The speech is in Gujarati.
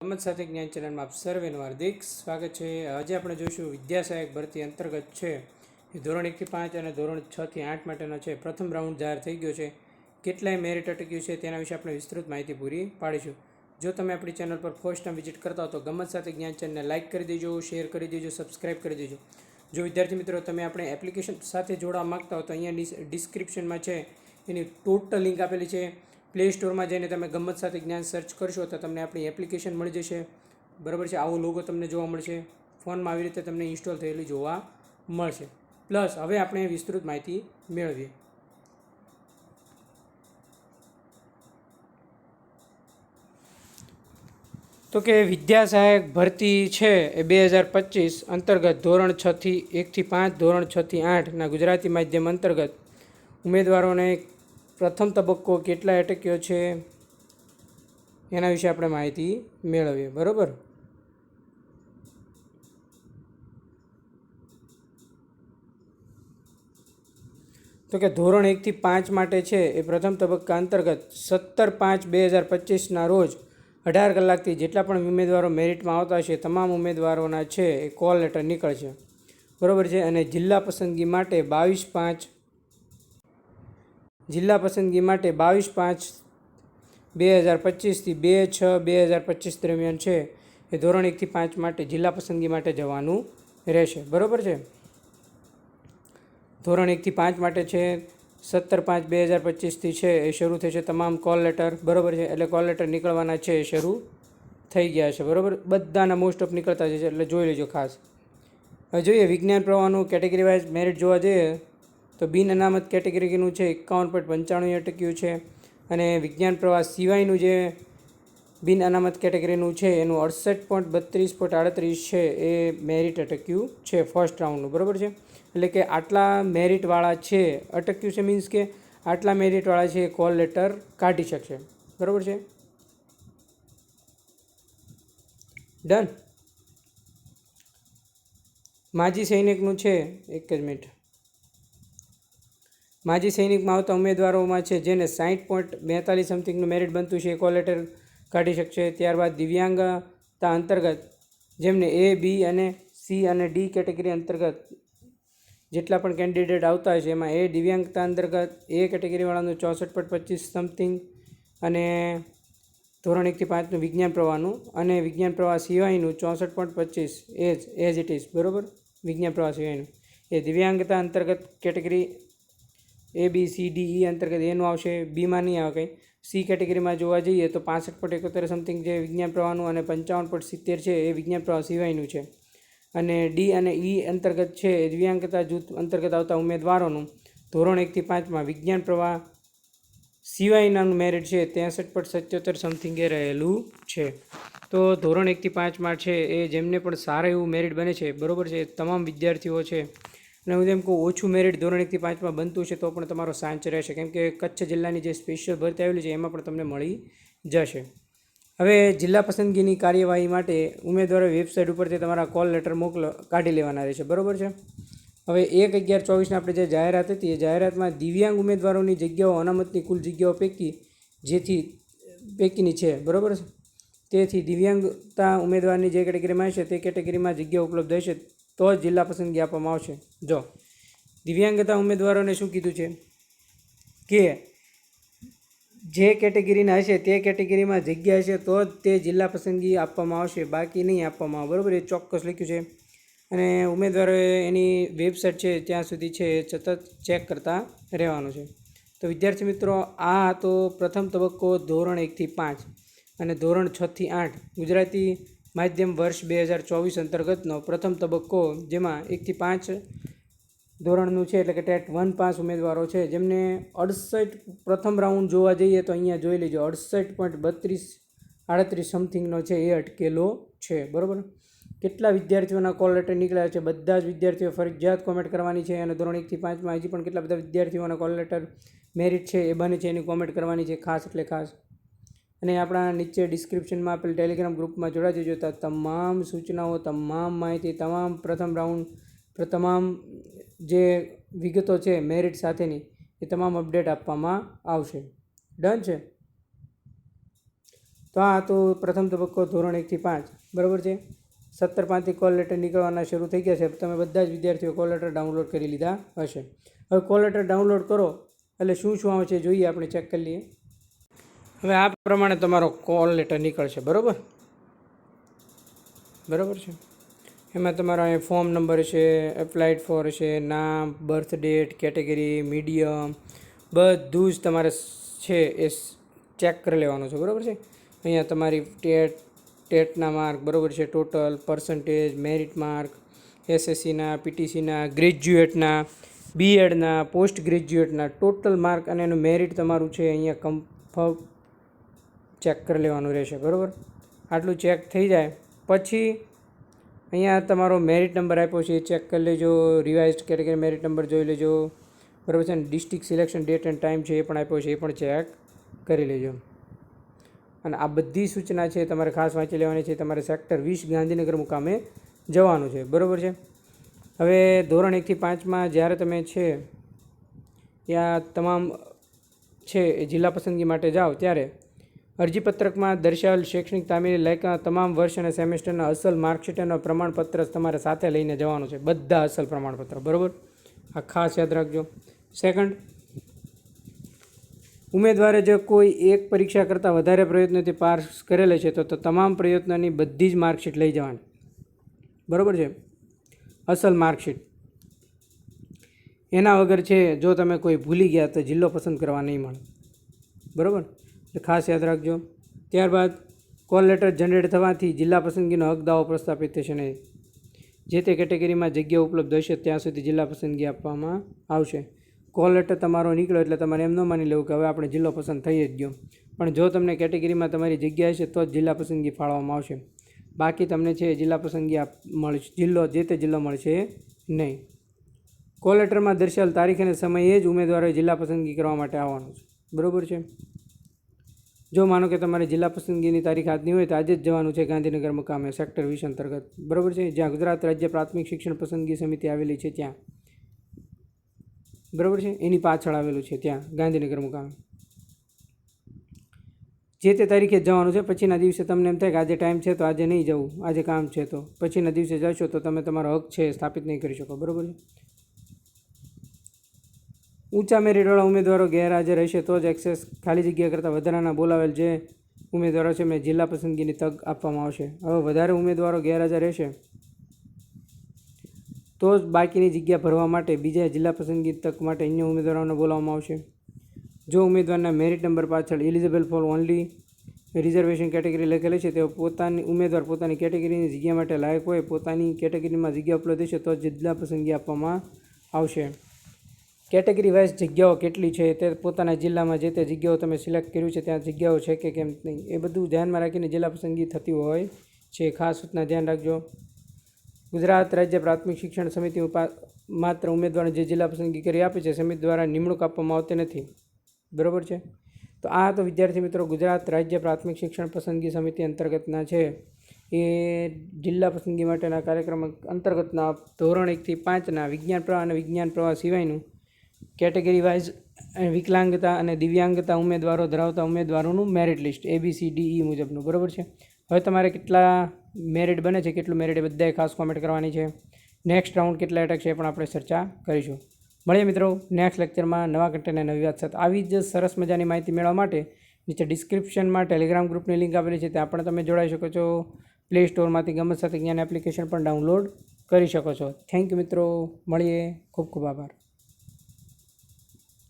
મોહમ્મદ સાથે જ્ઞાન ચેનલમાં આપ સર્વેનું હાર્દિક સ્વાગત છે. આજે આપણે જોઈશું વિદ્યાસહાયક ભરતી અંતર્ગત છે. એ ધોરણ એકથી પાંચ અને ધોરણ છથી આઠ માટેનો છે. પ્રથમ રાઉન્ડ જાહેર થઈ ગયો છે. કેટલાય મેરિટ અટક્યું છે તેના વિશે આપણે વિસ્તૃત માહિતી પૂરી પાડીશું. જો તમે આપણી ચેનલ પર ફર્સ્ટ ટાઈમ વિઝિટ કરતા હો તો ગમત સાથે જ્ઞાન ચેનલને લાઇક કરી દેજો શેર કરી દેજો સબસ્ક્રાઇબ કરી દેજો. જો વિદ્યાર્થી મિત્રો તમે આપણે એપ્લિકેશન સાથે જોડવા માંગતા હો તો અહીંયા ડિસ્ક્રિપ્શનમાં છે. એની ટોટલ લિંક આપેલી છે. પ્લે સ્ટોરમાં જઈને તમે ગમત સાથે જ્ઞાન સર્ચ કરશો તો તમને આપણી એપ્લિકેશન મળી જશે. બરાબર છે? આવો લોગો તમને જોવા મળશે. ફોનમાં આવી રીતે તમને ઇન્સ્ટોલ થયેલી જોવા મળશે. પ્લસ હવે આપણે વિસ્તૃત માહિતી મેળવીએ. તો કે વિદ્યા સહાયક ભરતી છે એ બે હજાર પચીસ અંતર્ગત ધોરણ છથી એકથી પાંચ, ધોરણ છથી આઠના ગુજરાતી માધ્યમ અંતર્ગત ઉમેદવારોને પ્રથમ તબક્કો કેટલા અટક્યો છે એના વિશે આપણે માહિતી મેળવીએ, બરાબર? તો કે ધોરણ એકથી પાંચ માટે છે એ પ્રથમ તબક્કા અંતર્ગત સત્તર પાંચ બે હજાર પચીસના રોજ અઢાર કલાકથી જેટલા પણ ઉમેદવારો મેરિટમાં આવતા છે, તમામ ઉમેદવારોના છે એ કોલ લેટર નીકળશે. બરાબર છે? અને જિલ્લા પસંદગી માટે બાવીસ પાંચ જિલ્લા પસંદગી માટે બાવીસ પાંચ બે હજાર પચીસથી બે છ બે હજાર પચીસ દરમિયાન છે એ ધોરણ એકથી પાંચ માટે જિલ્લા પસંદગી માટે જવાનું રહેશે. બરાબર છે? ધોરણ એકથી પાંચ માટે છે, સત્તર પાંચ બે હજાર પચીસથી છે એ શરૂ થશે તમામ કોલ લેટર. બરાબર છે? એટલે કોલ લેટર નીકળવાના છે એ શરૂ થઈ ગયા છે. બરાબર? બધાના મોસ્ટ ઓફ નીકળતા જ છે, એટલે જોઈ લેજો ખાસ. હવે જોઈએ વિજ્ઞાન પ્રવાહનું કેટેગરી વાઇઝ મેરિટ જોવા જઈએ તો બિન અનામત કેટેગરીનું છે એકાવન પોઈન્ટ પંચાણું અટક્યું છે અને વિજ્ઞાન પ્રવાસ સિવાયનું જે બિન અનામત કેટેગરીનું છે, એનું અડસઠ પોઈન્ટ બત્રીસ પોઈન્ટ આડત્રીસ છે, એ મેરિટ અટક્યું છે ફર્સ્ટ રાઉન્ડનું, બરાબર છે? એટલે કે આટલા મેરિટવાળા છે, અટક્યું છે મીન્સ કે આટલા મેરિટવાળા છે, એ કોલ લેટર કાઢી શકશે, બરાબર છે? ડન માજી સૈનિકનું છે, એક જ મિનિટ. માજી સૈનિકમાં આવતા ઉમેદવારોમાં છે, જેને સાહીઠ પોઈન્ટ બેતાલીસ સમથિંગનું મેરિટ બનતું છે, એ લેટર કાઢી શકશે. ત્યારબાદ દિવ્યાંગતા અંતર્ગત જેમને એ બી અને સી અને ડી કેટેગરી અંતર્ગત જેટલા પણ કેન્ડિડેટ આવતા હોય છે, એમાં એ દિવ્યાંગતા અંતર્ગત એ કેટેગરીવાળાનું ચોસઠ પોઈન્ટ પચીસ સમથિંગ અને ધોરણ એકથી પાંચનું વિજ્ઞાન પ્રવાહનું અને વિજ્ઞાન પ્રવાહ સિવાયનું ચોસઠ પોઈન્ટ પચીસ એજ એઝ ઇટ ઇઝ બરાબર? વિજ્ઞાન પ્રવાહ સિવાયનું. એ દિવ્યાંગતા અંતર્ગત category A B C D E અંતર્ગત એનું આવશે બીમાં નહીં આવે કંઈ. સી કેટેગરીમાં જોવા જઈએ તો પાસઠ પોઈન્ટ એકોતેર સમથિંગ જે વિજ્ઞાન પ્રવાહનું અને પંચાવન પોઈન્ટ સિત્તેર છે એ વિજ્ઞાન પ્રવાહ સિવાયનું છે. અને ડી અને ઈ અંતર્ગત છે દિવ્યાંગતા જૂથ અંતર્ગત આવતા ઉમેદવારોનું. ધોરણ એકથી પાંચમાં વિજ્ઞાન પ્રવાહ સિવાયનાનું મેરિટ છે ત્રેસઠ પોઈન્ટ સત્યોતેર સમથિંગે રહેલું છે. તો ધોરણ એકથી પાંચમાં છે એ જેમને પણ સારું એવું મેરિટ બને છે, બરાબર છે તમામ વિદ્યાર્થીઓ છે અને હું તેમ કહું, ઓછું મેરિટ ધોરણ એકથી પાંચમાં બનતું છે તો પણ તમારો સાંચ રહેશે. કેમ કે કચ્છ જિલ્લાની જે સ્પેશિયલ ભરતી આવેલી છે, એમાં પણ તમને મળી જશે. હવે જિલ્લા પસંદગીની કાર્યવાહી માટે ઉમેદવારો વેબસાઇટ ઉપરથી તમારા કોલ લેટર મોકલો, કાઢી લેવાના રહેશે. બરાબર છે? હવે એક અગિયાર ચોવીસને આપણે જે જાહેરાત હતી, એ જાહેરાતમાં દિવ્યાંગ ઉમેદવારોની જગ્યાઓ, અનામતની કુલ જગ્યાઓ પૈકી જેથી, પૈકીની છે. બરાબર છે? તેથી દિવ્યાંગતા ઉમેદવારની જે કેટેગરીમાં હશે, તે કેટેગરીમાં જગ્યા ઉપલબ્ધ હશે. તો જ જિલ્લા પસંદગી આપવામાં આવશે. જો, દિવ્યાંગતા ઉમેદવારોને શું કીધું છે? કે જે કેટેગરીના હશે તે કેટેગરીમાં જગ્યા હશે તો જ તે જિલ્લા પસંદગી આપવામાં આવશે. બાકી નહીં આપવામાં આવે. બરાબર? એ ચોક્કસ લખ્યું છે. અને ઉમેદવારોએ એની વેબસાઇટ છે, ત્યાં સુધી છે એ સતત ચેક કરતા રહેવાનું છે. તો વિદ્યાર્થી મિત્રો, આ હતો પ્રથમ તબક્કો ધોરણ એકથી પાંચ અને ધોરણ છથી આઠ ગુજરાતી માધ્યમ વર્ષ બે હજાર ચોવીસ અંતર્ગતનો પ્રથમ તબક્કો, જેમાં એકથી પાંચ ધોરણનું છે, એટલે કે ટેટ વન પાસ ઉમેદવારો છે. જેમને અડસઠ પ્રથમ રાઉન્ડ જોવા જઈએ તો અહીંયા જોઈ લેજો, અડસઠ પોઈન્ટ બત્રીસ આડત્રીસ સમથિંગનો છે, એ અટકેલો છે. બરાબર? કેટલા વિદ્યાર્થીઓના કોલ લેટર નીકળ્યા છે? બધા જ વિદ્યાર્થીઓ ફરજિયાત કોમેન્ટ કરવાની છે અને ધોરણ એકથી પાંચમાં હજી પણ કેટલા બધા વિદ્યાર્થીઓના કોલ લેટર મેરિટ છે એ બને છે એની કોમેન્ટ કરવાની છે, ખાસ એટલે ખાસ. અને આપણા નીચે ડિસ્ક્રિપ્શનમાં આપેલ ટેલિગ્રામ ગ્રુપમાં જોડાઈ જજો. તમામ સૂચનાઓ, તમામ માહિતી, તમામ પ્રથમ રાઉન્ડ તમામ જે વિગતો છે મેરિટ સાથેની, એ તમામ અપડેટ આપવામાં આવશે. ડન છે? તો આ તો પ્રથમ તબક્કો ધોરણ એકથી પાંચ. બરાબર છે? સત્તર પાંચથી કોલ લેટર નીકળવાના શરૂ થઈ ગયા છે. તમે બધા જ વિદ્યાર્થીઓ કોલ લેટર ડાઉનલોડ કરી લીધા હશે. હવે કોલ લેટર ડાઉનલોડ કરો. એટલે શું શું આવે છે જોઈએ આપણે ચેક કરી લઈએ. હવે આ પ્રમાણે તમારો કોલ લેટર નીકળશે, બરાબર? બરાબર છે? એમાં તમારો અહીં ફોર્મ નંબર છે એપ્લાઇડ ફોર છે, નામ બર્થ ડેટ કેટેગરી મીડિયમ બધું જ તમારે છે એ ચેક કરી લેવાનું છે, બરાબર છે? અહીંયા તમારી ટેટ, ટેટના માર્ક બરાબર છે? ટોટલ પર્સન્ટેજ મેરિટ માર્ક એસએસસીના પીટીસીના ગ્રેજ્યુએટના બીએડના પોસ્ટ ગ્રેજ્યુએટના ટોટલ માર્ક અને એનું મેરિટ તમારું છે અહીંયા કન્ફર્મ ચેક કરી લેવાનું રહેશે, બરાબર? આટલું ચેક થઈ જાય. પછી અહીંયા તમારો મેરિટ નંબર આપ્યો છે, એ ચેક કરી લેજો રિવાઇઝડ કેટેગરી મેરિટ નંબર જોઈ લેજો. બરાબર છે ને? District selection date and time છે એ પણ આપ્યો છે, એ પણ ચેક કરી લેજો. અને આ બધી સૂચના છે તમારે ખાસ વાંચી લેવાની છે, તમારે સેક્ટર વીસ ગાંધીનગર મુકામે જવાનું છે, બરાબર છે? હવે ધોરણ એકથી પાંચમાં જ્યારે તમે છે, ત્યાં તમામ છે એ જિલ્લા પસંદગી માટે જાઓ ત્યારે અરજીપત્રકમાં દર્શાવેલ શૈક્ષણિક તામીરી લાયકાત તમામ વર્ષ અને સેમેસ્ટરના અસલ માર્કશીટ અને પ્રમાણપત્ર તમારે સાથે લઈને જવાનું છે. બધા અસલ પ્રમાણપત્ર. બરાબર? આ ખાસ યાદ રાખજો. સેકન્ડ ઉમેદવારે જો કોઈ એક પરીક્ષા કરતાં વધારે પ્રયત્નોથી પાસ કરેલે છે તો તમામ પ્રયત્નોની બધી જ માર્કશીટ લઈ જવાની. બરાબર છે? અસલ માર્કશીટ. એના વગર છે, જો તમે કોઈ ભૂલી ગયા તો જિલ્લો પસંદ કરવા નહીં મળે. બરાબર? એટલે ખાસ યાદ રાખજો. ત્યારબાદ કોલ લેટર જનરેટ થવાથી જિલ્લા પસંદગીનો હક પ્રસ્થાપિત થશે નહીં. જે તે કેટેગરીમાં જગ્યા ઉપલબ્ધ હશે ત્યાં સુધી જિલ્લા પસંદગી આપવામાં આવશે. કોલ લેટર તમારો નીકળ્યો એટલે તમારે એમ ન માની લેવું કે હવે આપણે જિલ્લો પસંદ થઈ જ ગયો. પણ જો તમને કેટેગરીમાં તમારી જગ્યા હશે તો જ જિલ્લા પસંદગી ફાળવવામાં આવશે. બાકી તમને છે જિલ્લા પસંદગી આપ મળશે, જિલ્લો જે તે જિલ્લો મળશે નહીં. કોલ લેટરમાં દર્શાવેલ તારીખ અને સમયે જ ઉમેદવારોએ જિલ્લા પસંદગી કરવા માટે આવવાનું છે. બરાબર છે? જો માનો કે તમારે જિલ્લા પસંદગીની તારીખ આજની હોય તો આજે જ જવાનું છે ગાંધીનગર મુકામે સેક્ટર વીસ અંતર્ગત. બરાબર છે? જ્યાં ગુજરાત રાજ્ય પ્રાથમિક શિક્ષણ પસંદગી સમિતિ આવેલી છે ત્યાં. બરાબર છે? એની પાછળ આવેલું છે ત્યાં, ગાંધીનગર મુકામે. જે તે તારીખે જવાનું છે, પછીના દિવસે તમને એમ થાય કે આજે ટાઈમ છે તો આજે નહીં જવું, આજે કામ છે તો. પછીના દિવસે જશો તો તમે તમારો હક છે, સ્થાપિત નહીં કરી શકો. બરાબર છે? ઊંચા મેરિટવાળા ઉમેદવારો ગેરહાજર રહેશે તો જ એક્સેસ ખાલી જગ્યા કરતાં વધારાના બોલાવેલ જે ઉમેદવારો છે, એમને જિલ્લા પસંદગીની તક આપવામાં આવશે. હવે વધારે ઉમેદવારો ગેરહાજર રહેશે તો જ બાકીની જગ્યા ભરવા માટે બીજા જિલ્લા પસંદગી તક માટે અન્ય ઉમેદવારોને બોલાવવામાં આવશે. જો ઉમેદવારના મેરિટ નંબર પાછળ eligible for only reservation category લખેલી છે, તેઓ પોતાની, ઉમેદવાર પોતાની કેટેગરીની જગ્યા માટે લાયક હોય, પોતાની કેટેગરીમાં જગ્યા ઉપલબ્ધ છે તો જિલ્લા પસંદગી આપવામાં આવશે. કેટેગરી વાઇઝ જગ્યાઓ કેટલી છે, તે પોતાના જિલ્લામાં જે તે જગ્યાઓ તમે સિલેક્ટ કર્યું છે, ત્યાં જગ્યાઓ છે કે કેમ નહીં, એ બધું ધ્યાનમાં રાખીને જિલ્લા પસંદગી થતી હોય છે, ખાસ સૂચના ધ્યાન રાખજો. ગુજરાત રાજ્ય પ્રાથમિક શિક્ષણ સમિતિ માત્ર ઉમેદવારને જે જિલ્લા પસંદગી કરી આપે છે, સમિતિ દ્વારા નિમણૂક આપવામાં આવતી નથી. બરાબર છે? તો આ તો વિદ્યાર્થી મિત્રો ગુજરાત રાજ્ય પ્રાથમિક શિક્ષણ પસંદગી સમિતિ અંતર્ગતના છે. એ જિલ્લા પસંદગી માટેના કાર્યક્રમ અંતર્ગતના ધોરણ એકથી પાંચના વિજ્ઞાન પ્રવાહ અને વિજ્ઞાન પ્રવાહ સિવાયનું કેટેગરી વાઇઝ વિકલાંગતા અને દિવ્યાંગતા ઉમેદવારો ધરાવતા ઉમેદવારોનું merit list A B C D E મુજબનું, બરાબર છે? હવે તમારે કેટલા મેરિટ બને છે, કેટલું મેરિટ એ બધાએ ખાસ કોમેન્ટ કરવાની છે. નેક્સ્ટ રાઉન્ડ કેટલા એટક છે એ પણ આપણે ચર્ચા કરીશું. મળીએ મિત્રો નેક્સ્ટ લેક્ચરમાં નવા કન્ટેન્ટ નવી વાત સાથે. આવી જ સરસ મજાની માહિતી મેળવવા માટે નીચે ડિસ્ક્રિપ્શનમાં ટેલિગ્રામ ગ્રુપની લિંક આપેલી છે, ત્યાં પણ તમે જોડાઈ શકો છો. પ્લે સ્ટોરમાંથી ગમત સાથે જ્ઞાન એપ્લિકેશન પણ ડાઉનલોડ કરી શકો છો. થેન્ક યુ મિત્રો. મળીએ. ખૂબ ખૂબ આભાર.